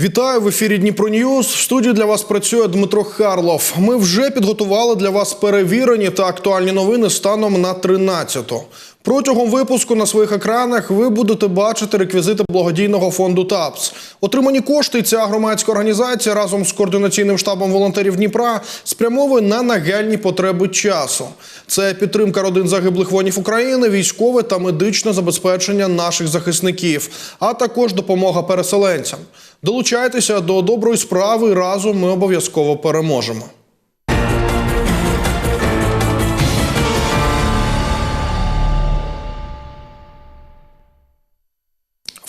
Вітаю в ефірі Дніпро Ньюз. В студії для вас працює Дмитро Харлов. Ми вже підготували для вас перевірені та актуальні новини станом на 13-ту. Протягом випуску на своїх екранах ви будете бачити реквізити благодійного фонду ТАПС. Отримані кошти ця громадська організація разом з координаційним штабом волонтерів Дніпра спрямовує на нагальні потреби часу. Це підтримка родин загиблих воїнів України, військове та медичне забезпечення наших захисників, а також допомога переселенцям. Долучайтеся до доброї справи. Разом ми обов'язково переможемо.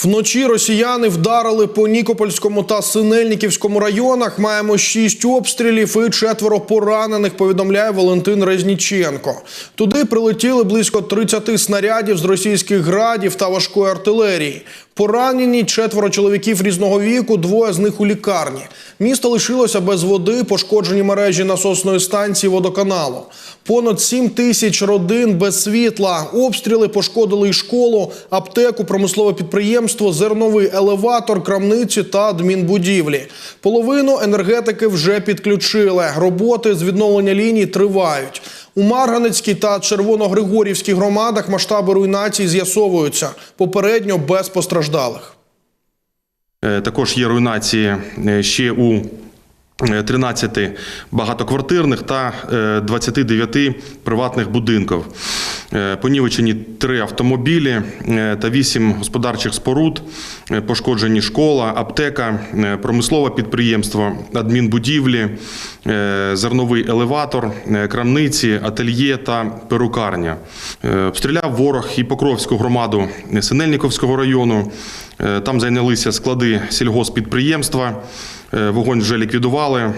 Вночі росіяни вдарили по Нікопольському та Синельниківському районах. Маємо шість обстрілів і четверо поранених. Повідомляє Валентин Резніченко. Туди прилетіли близько 30 снарядів з російських градів та важкої артилерії. Поранені четверо чоловіків різного віку, двоє з них у лікарні. Місто лишилося без води, пошкоджені мережі насосної станції водоканалу. Понад 7 тисяч родин без світла. Обстріли пошкодили і школу, аптеку, промислове підприємство, зерновий елеватор, крамниці та адмінбудівлі. Половину енергетики вже підключили. Роботи з відновлення ліній тривають. У Марганецькій та Червоногригорівській громадах масштаби руйнації з'ясовуються. Попередньо без постраждалих. Е, Також є руйнації е, ще у е, 13 багатоквартирних та е, 29 приватних будинків. Е, Понівечені три автомобілі е, та вісім господарчих споруд, е, пошкоджені школа, аптека, промислове підприємство, адмінбудівлі, зерновий елеватор, крамниці, ательє та перукарня. Обстріляв ворог і Покровську громаду Синельниковського району. Там зайнялися склади сільгоспідприємства. Вогонь вже ліквідували.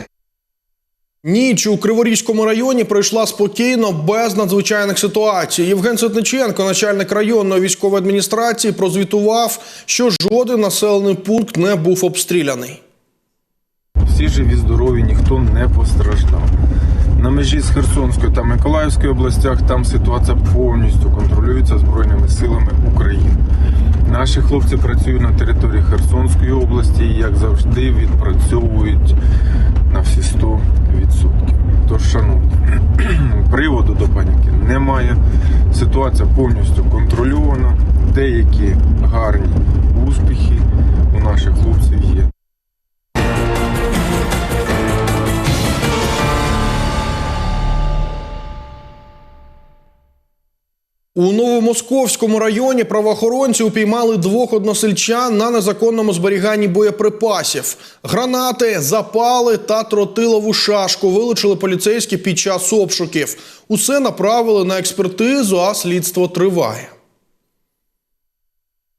Ніч у Криворізькому районі пройшла спокійно, без надзвичайних ситуацій. Євген Ситниченко, начальник районної військової адміністрації, прозвітував, що жоден населений пункт не був обстріляний. Всі живі, здорові, ніхто не постраждав. На межі з Херсонською та Миколаївською областях там ситуація повністю контролюється Збройними силами України. Наші хлопці працюють на території Херсонської області і, як завжди, відпрацьовують на всі 100%. Тож, шановні, приводу до паніки немає. Ситуація повністю контрольована. Деякі гарні успіхи у наших хлопців є. У Новомосковському районі правоохоронці упіймали двох односельчан на незаконному зберіганні боєприпасів. Гранати, запали та тротилову шашку вилучили поліцейські під час обшуків. Усе направили на експертизу, а слідство триває.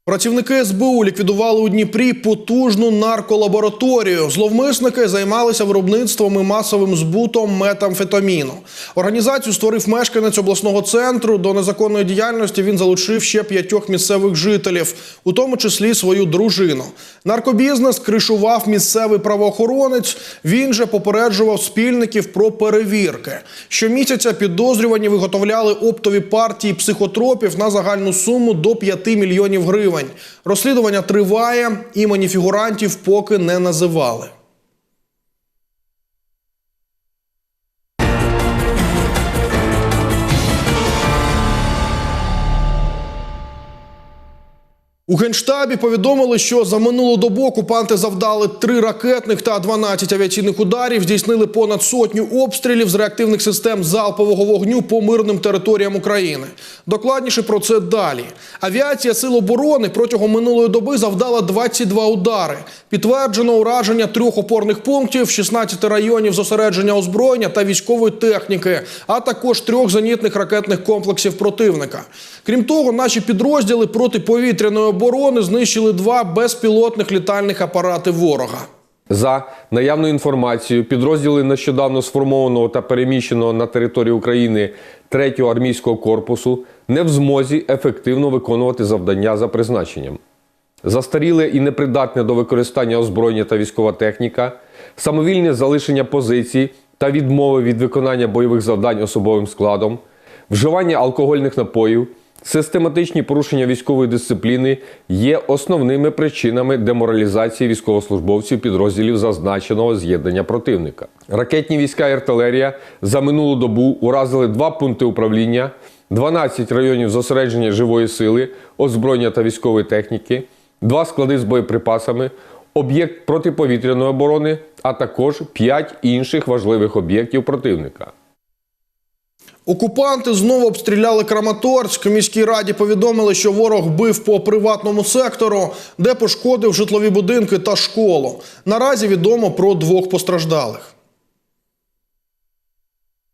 Працівники СБУ ліквідували у Дніпрі потужну нарколабораторію. Зловмисники займалися виробництвом і масовим збутом метамфетаміну. Організацію створив мешканець обласного центру. До незаконної діяльності він залучив ще п'ятьох місцевих жителів, у тому числі свою дружину. Наркобізнес кришував місцевий правоохоронець. Він же попереджував спільників про перевірки. Щомісяця підозрювані виготовляли оптові партії психотропів на загальну суму до 5 мільйонів гривень. Розслідування триває, імені фігурантів поки не називали. У генштабі повідомили, що за минулу добу окупанти завдали три ракетних та 12 авіаційних ударів, здійснили понад сотню обстрілів з реактивних систем залпового вогню по мирним територіям України. Докладніше про це далі. Авіація Сил оборони протягом минулої доби завдала 22 удари. Підтверджено ураження трьох опорних пунктів, 16 районів зосередження озброєння та військової техніки, а також трьох зенітних ракетних комплексів противника. Крім того, наші підрозділи протиповітряної оборони знищили два безпілотних літальних апарати ворога. За наявною інформацією, підрозділи нещодавно сформованого та переміщеного на територію України 3-го армійського корпусу не в змозі ефективно виконувати завдання за призначенням. Застаріле і непридатне до використання озброєння та військова техніка, самовільне залишення позицій та відмови від виконання бойових завдань особовим складом, вживання алкогольних напоїв, Систематичні порушення військової дисципліни є основними причинами деморалізації військовослужбовців підрозділів зазначеного з'єднання противника. Ракетні війська і артилерія за минулу добу уразили два пункти управління, 12 районів зосередження живої сили, озброєння та військової техніки, два склади з боєприпасами, об'єкт протиповітряної оборони, а також 5 інших важливих об'єктів противника. Окупанти знову обстріляли Краматорськ. Міській раді повідомили, що ворог бив по приватному сектору, де пошкодив житлові будинки та школу. Наразі відомо про двох постраждалих.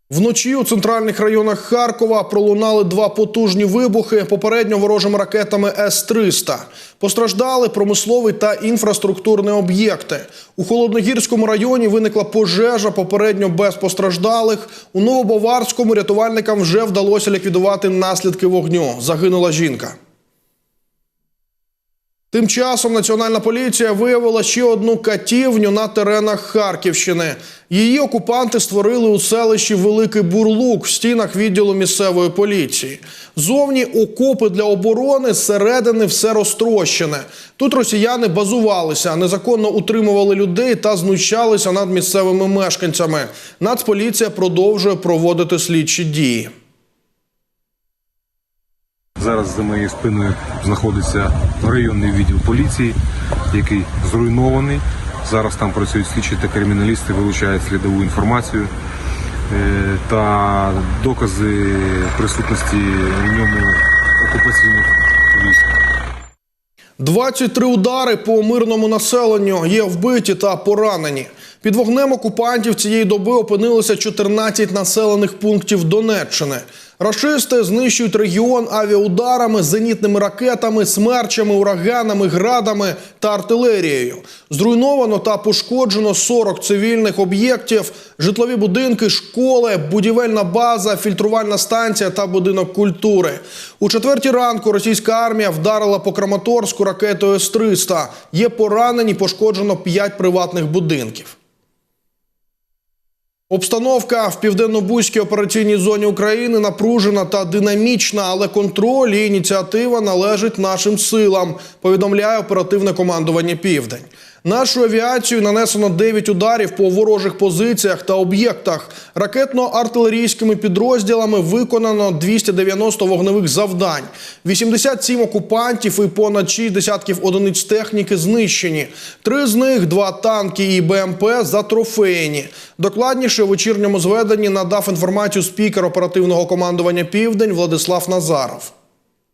Вночі у центральних районах Харкова пролунали два потужні вибухи попередньо ворожими ракетами С-300. Постраждали промисловий та інфраструктурні об'єкти. У Холодногірському районі виникла пожежа, попередньо без постраждалих. У Новобаварському рятувальникам вже вдалося ліквідувати наслідки вогню. Загинула жінка. Тим часом Національна поліція виявила ще одну катівню на теренах Харківщини. Її окупанти створили у селищі Великий Бурлук в стінах відділу місцевої поліції. Зовні окопи для оборони, зсередини все розтрощене. Тут росіяни базувалися, незаконно утримували людей та знущалися над місцевими мешканцями. Нацполіція продовжує проводити слідчі дії. Зараз за моєю спиною знаходиться районний відділ поліції, який зруйнований. Зараз там працюють слідчі та криміналісти, вилучають слідову інформацію е, та докази присутності в ньому окупаційних військ. 23 удари по мирному населенню є вбиті та поранені. Під вогнем окупантів цієї доби опинилося 14 населених пунктів Донеччини. Рашисти знищують регіон авіаударами, зенітними ракетами, смерчами, ураганами, градами та артилерією. Зруйновано та пошкоджено 40 цивільних об'єктів, житлові будинки, школи, будівельна база, фільтрувальна станція та будинок культури. У четвертій ранку російська армія вдарила по Краматорську ракетою С-300. Є поранені, пошкоджено 5 приватних будинків. Обстановка в південно-бузькій операційній зоні України напружена та динамічна, але контроль і ініціатива належить нашим силам. Повідомляє оперативне командування Південь. Нашу авіацію нанесено 9 ударів по ворожих позиціях та об'єктах. Ракетно-артилерійськими підрозділами виконано 290 вогневих завдань. 87 окупантів і понад 6 десятків одиниць техніки знищені. Три з них два танки і БМП затрофеєні. Докладніше у вечірньому зведенні надав інформацію спікер оперативного командування Південь Владислав Назаров.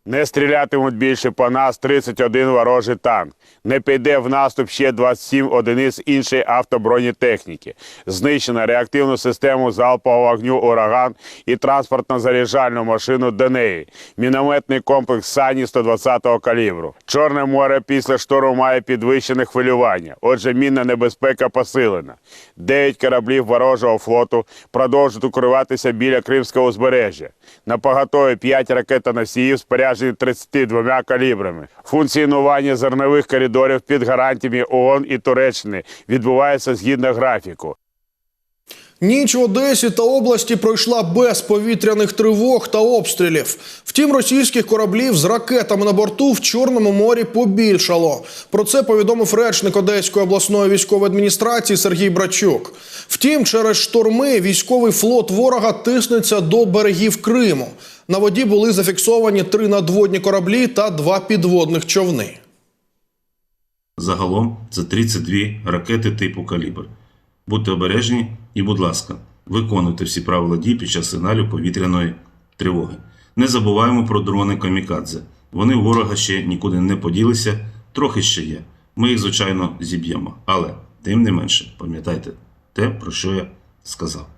Не стрілятимуть більше по нас 31 ворожий танк. Не піде в наступ ще 27 одиниць іншої автобронетехніки. Знищено реактивну систему залпового вогню «Ураган» і транспортно-заряджальну машину до неї. Мінометний комплекс «Сані» 120-го калібру. Чорне море після шторму має підвищене хвилювання. Отже, мінна небезпека посилена. Дев'ять кораблів ворожого флоту продовжують укриватися біля Кримського узбережжя. На поготові 5 ракетоносіїв споряджені 32 калібрами. Функціонування зернових коридорів під гарантіями ООН і Туреччини відбувається згідно графіку. Ніч в Одесі та області пройшла без повітряних тривог та обстрілів. Втім, російських кораблів з ракетами на борту в Чорному морі побільшало. Про це повідомив речник Одеської обласної військової адміністрації Сергій Брачук. Втім, через шторми військовий флот ворога тиснеться до берегів Криму. На воді були зафіксовані три надводні кораблі та два підводних човни. Загалом це 32 ракети типу калібр. Будьте обережні і, будь ласка, виконуйте всі правила дій під час сигналів повітряної тривоги. Не забуваємо про дрони камікадзе. Вони ворога ще нікуди не поділися, трохи ще є. Ми їх, звичайно, зіб'ємо. Але, тим не менше, пам'ятайте те, про що я сказав.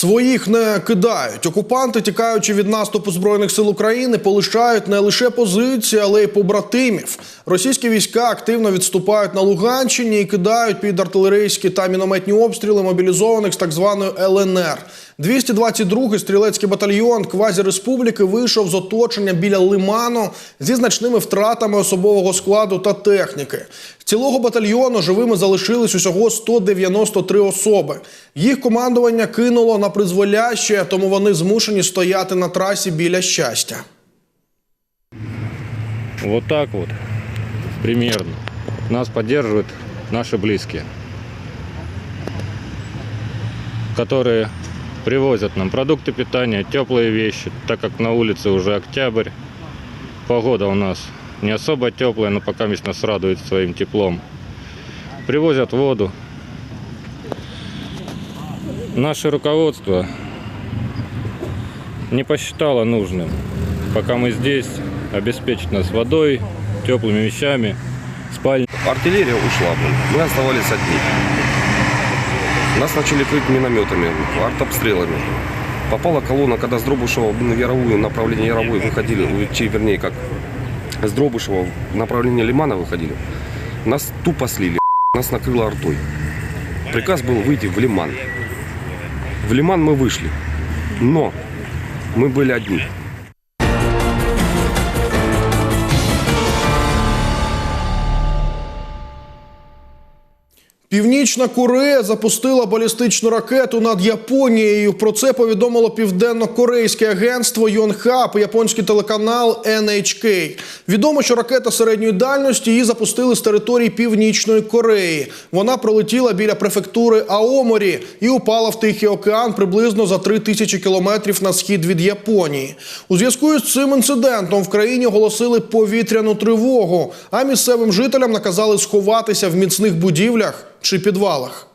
Своїх не кидають. Окупанти, тікаючи від наступу збройних сил України, полишають не лише позиції, але й побратимів. Російські війська активно відступають на Луганщині і кидають під артилерійські та мінометні обстріли мобілізованих з так званої ЛНР. 222-й стрілецький батальйон квазі-республіки вийшов з оточення біля Лиману зі значними втратами особового складу та техніки З цілого батальйону живими залишились усього 193 особи. Їх командування кинуло на призволяще, тому вони змушені стояти на трасі біля щастя. Вот так вот, примерно. Нас поддерживают наши близкие, которые привозят нам продукты питания, теплые вещи, так как на улице уже октябрь. Погода у нас не особо теплая, но пока мест нас радует своим теплом. Привозят воду. Наше руководство не посчитало нужным, пока мы здесь, обеспечить нас водой, теплыми вещами, спальней. Артиллерия ушла, мы оставались одни. Нас начали крыть минометами, артобстрелами. Попала колонна, когда с Дробышева на Яровую, направление Яровой выходили, вернее, как с Дробышева в направление Лимана выходили. Нас тупо слили, нас накрыло артой. Приказ был выйти в Лиман. В Лиман мы вышли, но мы были одни. Північна Корея запустила балістичну ракету над Японією. Про це повідомило південно-корейське агентство Йонхап, і японський телеканал NHK. Відомо, що ракета середньої дальності її запустили з території Північної Кореї. Вона пролетіла біля префектури Аоморі і упала в Тихий океан приблизно за 3 тисячі кілометрів на схід від Японії. У зв'язку з цим інцидентом в країні оголосили повітряну тривогу, а місцевим жителям наказали сховатися в міцних будівлях чи підвалах.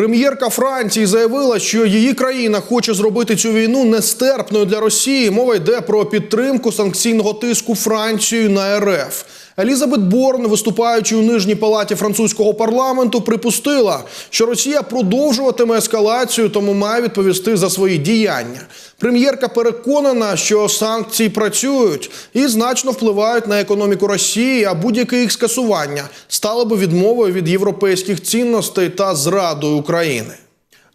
Прем'єрка Франції заявила, що її країна хоче зробити цю війну нестерпною для Росії. Мова йде про підтримку санкційного тиску Францією на РФ. Елізабет Борн, виступаючи у нижній палаті французького парламенту, припустила, що Росія продовжуватиме ескалацію, тому має відповісти за свої діяння. Прем'єрка переконана, що санкції працюють і значно впливають на економіку Росії, а будь-яке їх скасування стало би відмовою від європейських цінностей та зрадою України.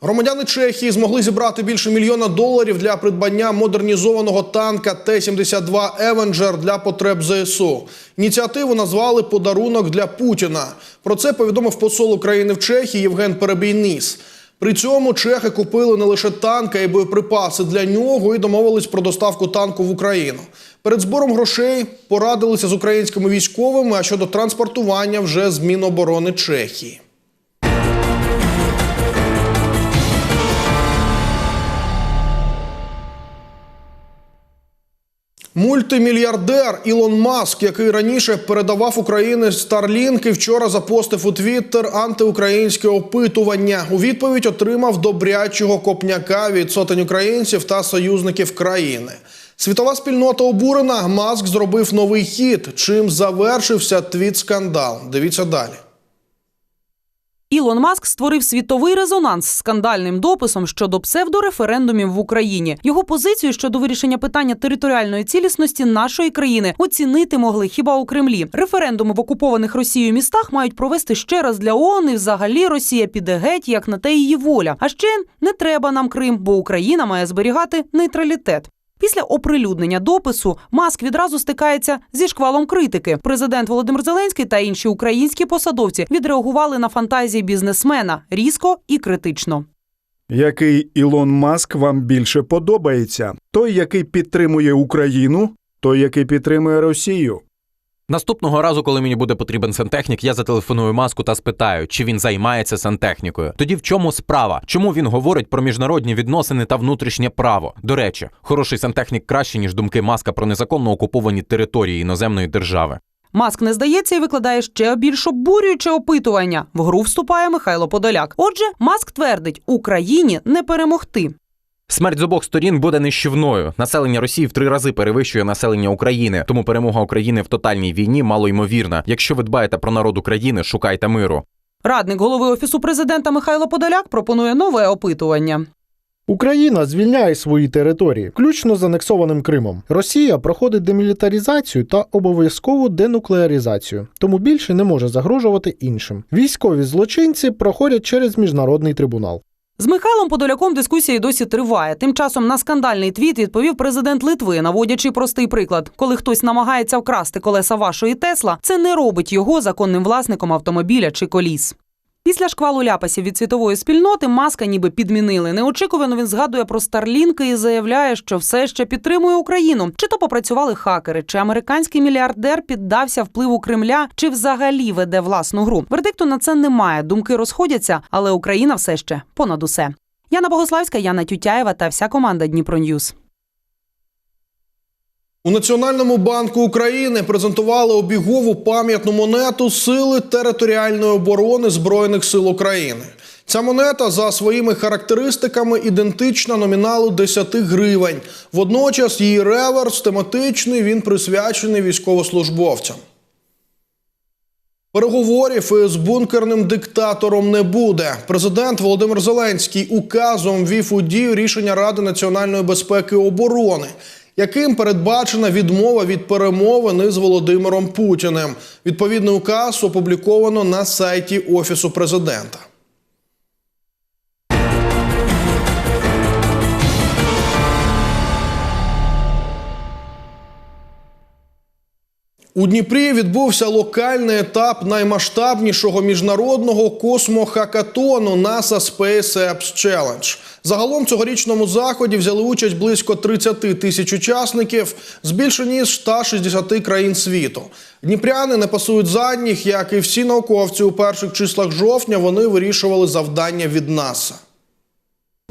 Громадяни Чехії змогли зібрати більше мільйона доларів для придбання модернізованого танка Т-72 Евенджер для потреб ЗСУ. Ініціативу назвали подарунок для Путіна. Про це повідомив посол України в Чехії Євген Перебійніс. При цьому чехи купили не лише танка і боєприпаси для нього і домовились про доставку танку в Україну. Перед збором грошей порадилися з українськими військовими, а щодо транспортування вже з Міноборони Чехії. Мультимільярдер Ілон Маск, який раніше передавав Україні Старлінки, вчора запостив у Твіттер антиукраїнське опитування. У відповідь отримав добрячого копняка від сотень українців та союзників країни. Світова спільнота обурена. Маск зробив новий хід, чим завершився твіт-скандал. Дивіться далі. Ілон Маск створив світовий резонанс з скандальним дописом щодо псевдореферендумів в Україні. Його позицію щодо вирішення питання територіальної цілісності нашої країни оцінити могли хіба у Кремлі. Референдуми в окупованих Росією містах мають провести ще раз для ООН, і взагалі Росія піде геть, як на те її воля. А ще не треба нам Крим, бо Україна має зберігати нейтралітет. Після оприлюднення допису Маск відразу стикається зі шквалом критики. Президент Володимир Зеленський та інші українські посадовці відреагували на фантазії бізнесмена різко і критично. Який Ілон Маск вам більше подобається? Той, який підтримує Україну, той, який підтримує Росію. Наступного разу, коли мені буде потрібен сантехнік, я зателефоную маску та спитаю, чи він займається сантехнікою. Тоді в чому справа? Чому він говорить про міжнародні відносини та внутрішнє право? До речі, хороший сантехнік краще ніж думки маска про незаконно окуповані території іноземної держави. Маск не здається і викладає ще більш обурююче опитування. В гру вступає Михайло Подоляк. Отже, Маск твердить, Україні не перемогти. Смерть з обох сторін буде нищівною. Населення Росії в три рази перевищує населення України, тому перемога України в тотальній війні малоймовірна. Якщо ви дбаєте про народ України, шукайте миру. Радник голови офісу президента Михайло Подоляк пропонує нове опитування. Україна звільняє свої території, включно з анексованим Кримом. Росія проходить демілітаризацію та обов'язкову денуклеаризацію, тому більше не може загрожувати іншим. Військові злочинці проходять через міжнародний трибунал. З Михайлом Подоляком дискусія досі триває. Тим часом на скандальний твіт відповів президент Литви, наводячи простий приклад: коли хтось намагається вкрасти колеса вашої Тесла, це не робить його законним власником автомобіля чи коліс. Після шквалу ляпасів від світової спільноти маска ніби підмінили. Неочікувано він згадує про Старлінки і заявляє, що все ще підтримує Україну. Чи то попрацювали хакери, чи американський мільярдер піддався впливу Кремля, чи взагалі веде власну гру. Вердикту на це немає. Думки розходяться, але Україна все ще понад усе. Яна Богославська, Яна Тютяєва та вся команда Дніпро Ньюз. У Національному банку України презентували обігову пам'ятну монету Сили територіальної оборони Збройних сил України. Ця монета за своїми характеристиками ідентична номіналу 10 гривень. Водночас її реверс тематичний, він присвячений військовослужбовцям. Переговорів із бункерним диктатором не буде. Президент Володимир Зеленський указом ввів у дію рішення Ради національної безпеки і оборони, яким передбачена відмова від перемовин із Володимиром Путіним. Відповідний указ опубліковано на сайті Офісу президента. У Дніпрі відбувся локальний етап наймасштабнішого міжнародного космохакатону NASA Space Apps Challenge. Загалом цьогорічному заході взяли участь близько 30 тисяч учасників з більше ніж 160 країн світу. Дніпряни не пасують задніх, як і всі науковці у перших числах жовтня. Вони вирішували завдання від НАСА.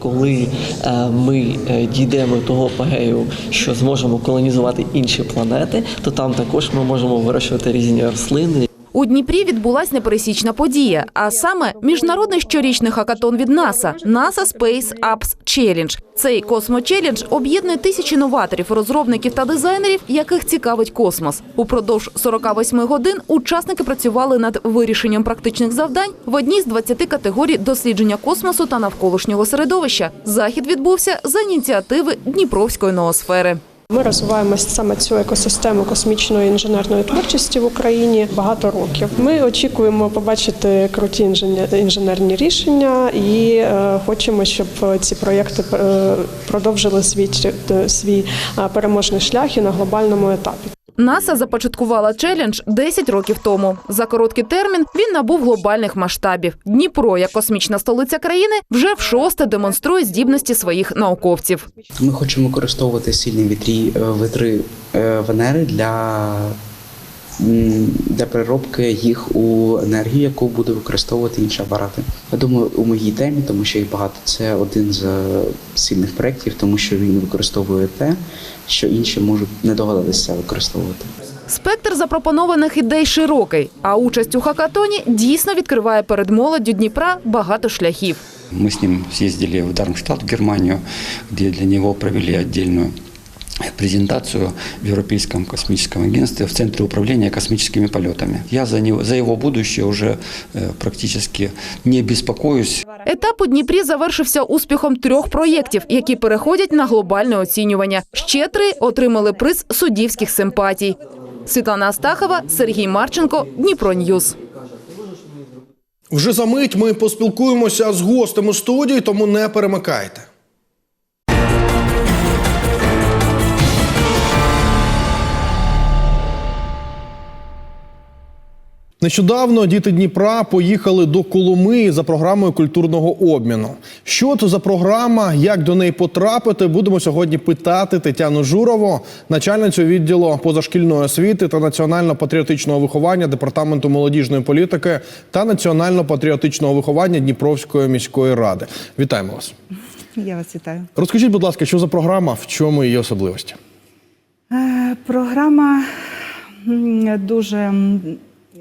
Коли е, ми е, дійдемо того апогею, що зможемо колонізувати інші планети, то там також ми можемо вирощувати різні рослини. У Дніпрі відбулась непересічна подія, а саме міжнародний щорічний хакатон від НАСА NASA Space Apps Challenge. Цей космо-челендж об'єднує тисячі новаторів, розробників та дизайнерів, яких цікавить космос. Упродовж 48 годин учасники працювали над вирішенням практичних завдань в одній з 20 категорій дослідження космосу та навколишнього середовища. Захід відбувся за ініціативи Дніпровської ноосфери. Ми розвиваємо саме цю екосистему космічної інженерної творчості в Україні багато років. Ми очікуємо побачити круті інженерні рішення і е, хочемо, щоб ці проєкти е, продовжили свій, е, переможний шлях і на глобальному етапі. НАСА започаткувала челендж 10 років тому. За короткий термін він набув глобальних масштабів. Дніпро, як космічна столиця країни, вже в шосте демонструє здібності своїх науковців. Ми хочемо використовувати сильні вітрі, е, вітри е, Венери для, для переробки їх у енергію, яку буде використовувати інші апарати. Я думаю, у моїй темі, тому що їх багато, це один з е, сильних проєктів, тому що він використовує те, що інші можуть не догадатися використовувати. Спектр запропонованих ідей широкий, а участь у хакатоні дійсно відкриває перед молоддю Дніпра багато шляхів. Мы с ним съездили в Дармштадт, в Германию, где для него провели отдельную презентацию в Европейском космическом агентстве в Центре управления космическими полетами. Я за, него, за его будущее уже э, практически не беспокоюсь. Етап у Дніпрі завершився успіхом трьох проєктів, які переходять на глобальне оцінювання. Ще три отримали приз суддівських симпатій. Світлана Астахова, Сергій Марченко, Дніпро Ньюз. Вже за мить ми поспілкуємося з гостем у студії, тому не перемикайте. Нещодавно діти Дніпра поїхали до Коломиї за програмою культурного обміну. Що це за програма? Як до неї потрапити? Будемо сьогодні питати Тетяну Журову, начальницю відділу позашкільної освіти та національно-патріотичного виховання департаменту молодіжної політики та національно-патріотичного виховання Дніпровської міської ради. Вітаємо вас. Я вас вітаю. Розкажіть, будь ласка, що за програма, в чому її особливості? Е, Програма дуже,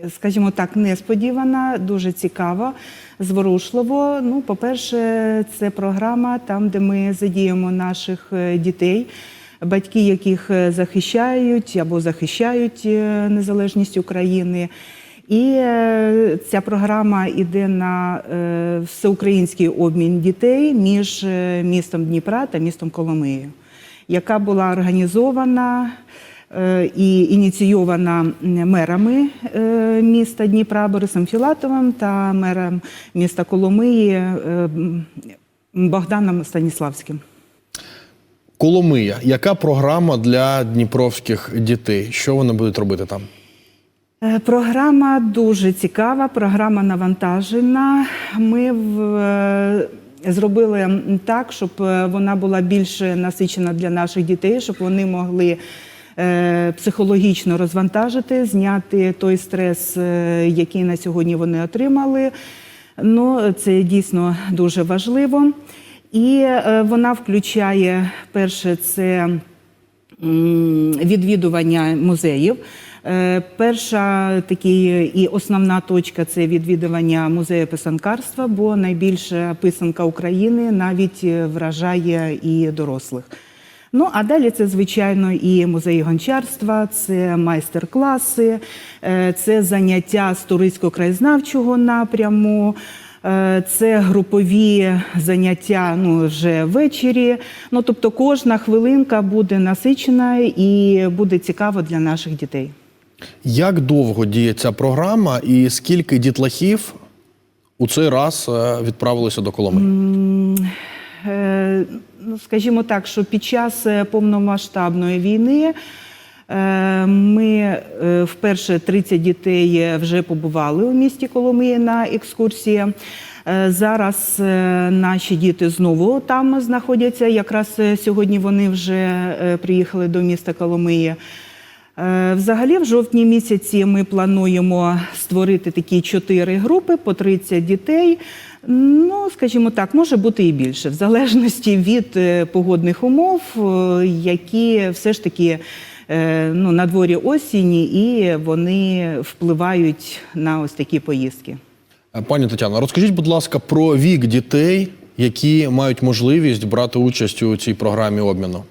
скажімо так, несподівана, дуже цікава, зворушливо. Ну, по-перше, це програма там, де ми задіємо наших е, дітей, батьки, яких е, захищають або захищають е, незалежність України. І ця програма йде на всеукраїнський обмін дітей між містом Дніпра та містом Коломиєю, яка була організована і ініційована мерами е, міста Дніпра Борисом Філатовим та мером міста Коломиї е, Богданом Станіславським. Коломия. Яка програма для дніпровських дітей? Що вони будуть робити там? Е, Програма дуже цікава, програма навантажена. Ми в, е, зробили так, щоб е, вона була більш насичена для наших дітей, щоб вони могли е, психологічно розвантажити, зняти той стрес, е, який на сьогодні вони отримали. Ну, це дійсно дуже важливо. І е, вона включає перше, це відвідування музеїв. Е, Перша такий і основна точка це відвідування музею писанкарства, бо найбільша писанка України навіть е, вражає і дорослих. Ну а далі це, звичайно, і музей гончарства, це майстер-класи, е, це заняття з туристсько-краєзнавчого напряму. е, Це групові заняття ну, вже ввечері. Ну, тобто кожна хвилинка буде насичена і буде цікаво для наших дітей. Як довго діє ця програма і скільки дітлахів у цей раз е, відправилися до Коломиї? Ну, скажімо так, що під час е, повномасштабної війни е, ми е, вперше 30 дітей вже побували у місті Коломиї на екскурсії. Зараз наші діти знову там знаходяться. Якраз сьогодні вони вже приїхали до міста Коломиї. Взагалі, в жовтні місяці ми плануємо створити такі чотири групи по 30 дітей. Ну, скажімо так, може бути і більше, в залежності від е, погодних умов, е, які все ж таки е, ну, на дворі осінні, і вони впливають на ось такі поїздки. Пані Тетяно, розкажіть, будь ласка, про вік дітей, які мають можливість брати участь у цій програмі обміну.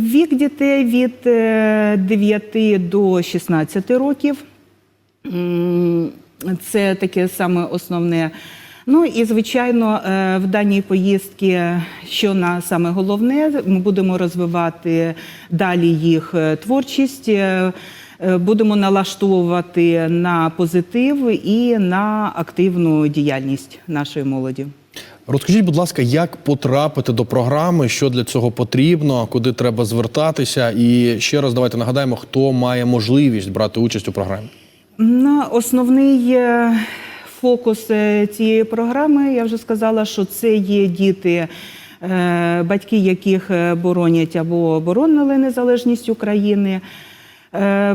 Вік дітей від е, 9 до 16 років. Це таке саме основне. Ну і звичайно, е, в даній поїздці, що на саме головне, ми будемо розвивати далі їх е, творчість. е, Будемо налаштовувати на позитив і на активну діяльність нашої молоді. Розкажіть, будь ласка, як потрапити до програми, що для цього потрібно, куди треба звертатися, і ще раз давайте нагадаємо, хто має можливість брати участь у програмі. Ну, основний фокус е, цієї програми, я вже сказала, що це є діти, е, батьки яких е, боронять або оборонили незалежність України.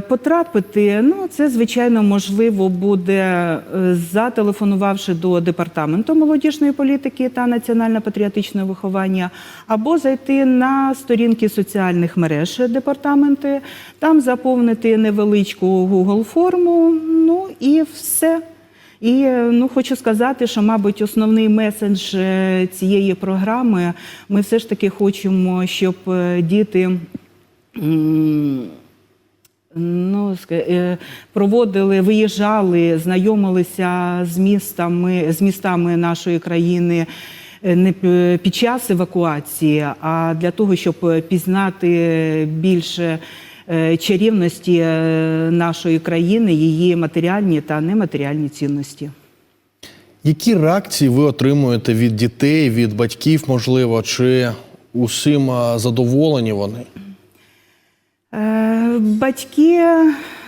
Потрапити, ну це звичайно можливо буде зателефонувавши до департаменту молодіжної політики та національно-патріотичного виховання, або зайти на сторінки соціальних мереж департаменти, там заповнити невеличку Google форму. Ну і все. І е, ну хочу сказати, що, мабуть, основний меседж е, цієї програми ми все ж таки хочемо, щоб е, діти. Ну, проводили, виїжджали, знайомилися з містами, з містами нашої країни не під час евакуації, а для того, щоб пізнати більше чарівності е, нашої країни, її матеріальні та нематеріальні цінності. Які реакції ви отримуєте від дітей, від батьків, можливо, чи усім задоволені вони? Е, Батьки,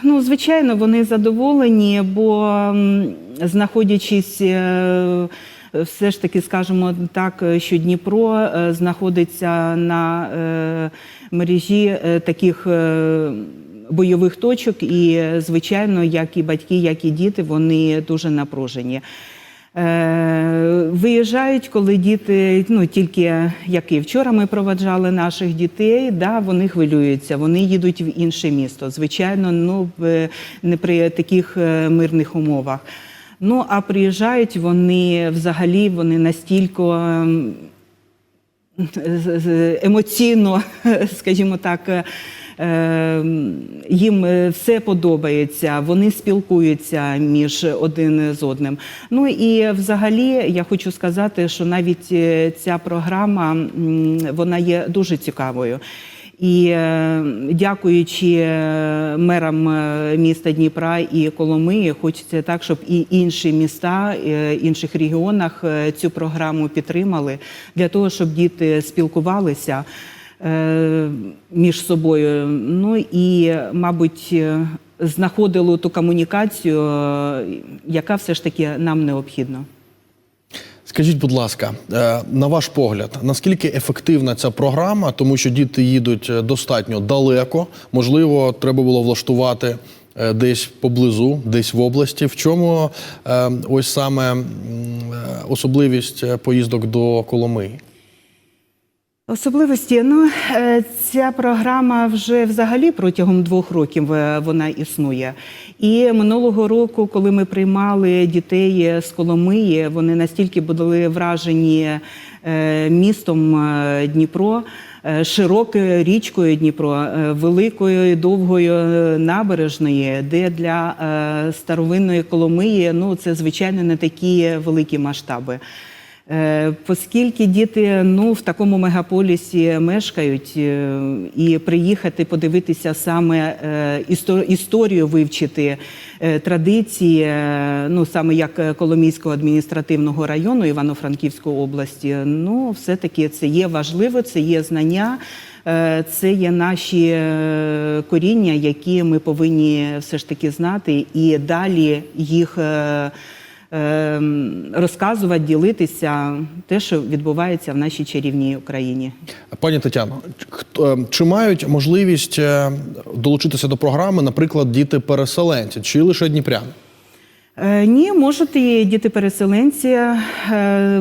ну звичайно, вони задоволені, бо знаходячись. е, Все ж таки, скажімо так, що Дніпро е, знаходиться на е, мережі е, таких е, бойових точок, і, звичайно, як і батьки, як і діти, вони дуже напружені. Е, Виїжджають, коли діти, ну тільки як і вчора ми проваджали наших дітей, да, вони хвилюються, вони їдуть в інше місто. Звичайно, ну не при таких мирних умовах. Ну а приїжджають вони взагалі вони настільки ем, емоційно, скажімо так, е, Е, Їм е, все подобається, вони спілкуються між один з одним. Ну і взагалі я хочу сказати, що навіть е, ця програма вона є дуже цікавою. І е, дякуючи е, мерам е, міста Дніпра і Коломиї, хочеться так, щоб і інші міста інших регіонах цю програму підтримали для того, щоб діти спілкувалися між собою. Ну і, мабуть, знаходили ту комунікацію, яка все ж таки нам необхідна. Скажіть, будь ласка, е, на ваш погляд, наскільки ефективна ця програма, тому що діти їдуть е, достатньо далеко, можливо, треба було влаштувати е, десь поблизу, десь в області. В чому ось саме особливість поїздок до Коломиї? Особливості, ну е, ця програма вже взагалі протягом двох років е, вона існує. І минулого року, коли ми приймали дітей з Коломиї, вони настільки були вражені е, містом Дніпро. Широкою річкою Дніпро, великою і довгою набережної, де для старовинної Коломиї ну це звичайно не такі великі масштаби. Е, Оскільки діти ну, в такому мегаполісі мешкають, е, і приїхати подивитися саме е, історію вивчити, традиції, ну саме як Коломійського адміністративного району Івано-Франківської області, ну все-таки це є важливо, це є знання. Це є наші коріння, які ми повинні все ж таки знати, і далі їх розказувати, ділитися те, що відбувається в нашій чарівній Україні. Пані Тетяно, хто- е, чи мають можливість е, долучитися до програми, наприклад, діти-переселенці чи лише дніпряни? Е, Ні, можуть і діти-переселенці. Е,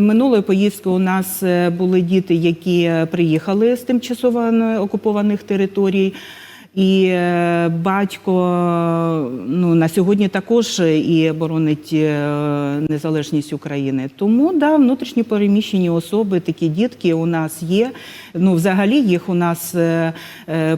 Минулої поїздки у нас були діти, які приїхали з тимчасово окупованих територій. І е, батько ну, на сьогодні також і боронить е, незалежність України. Тому да, внутрішні переміщені особи, такі дітки у нас є. Ну, взагалі їх у нас е,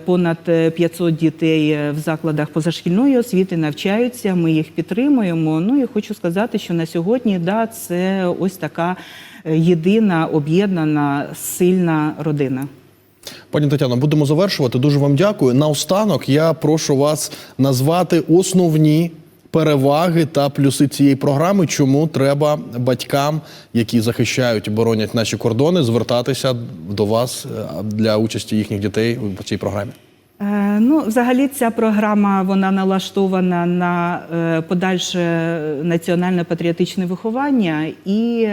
понад 500 дітей в закладах позашкільної освіти навчаються. Ми їх підтримуємо. Ну і хочу сказати, що на сьогодні да, це ось така єдина об'єднана сильна родина. Пані Тетяно, будемо завершувати. Дуже вам дякую. Наостанок я прошу вас назвати основні переваги та плюси цієї програми, чому треба батькам, які захищають і боронять наші кордони, звертатися до вас е, для участі їхніх дітей у цій програмі. Е, Ну, взагалі, ця програма вона налаштована на е, подальше національно-патріотичне виховання і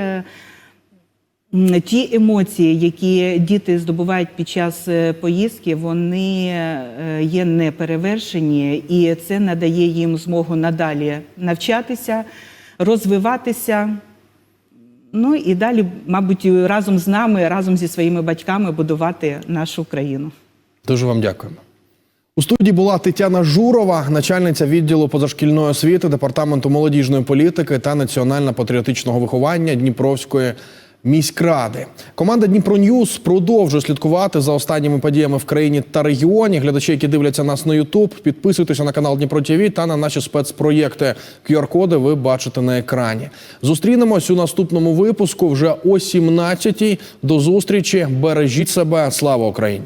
ті емоції, які діти здобувають під час е, поїздки, вони е, є неперевершені, і це надає їм змогу надалі навчатися, розвиватися. Ну і далі, мабуть, разом з нами, разом зі своїми батьками будувати нашу країну. Дуже вам дякуємо. У студії була Тетяна Журова, начальниця відділу позашкільної освіти, департаменту молодіжної політики та національно-патріотичного виховання Дніпровської міськради. Команда Дніпро Ньюс продовжує слідкувати за останніми подіями в країні та регіоні. Глядачі, які дивляться нас на Ютуб, підписуйтеся на канал Дніпро ТВ та на наші спецпроєкти. QR-коди ви бачите на екрані. Зустрінемось у наступному випуску вже о 17-й. До зустрічі. Бережіть себе. Слава Україні!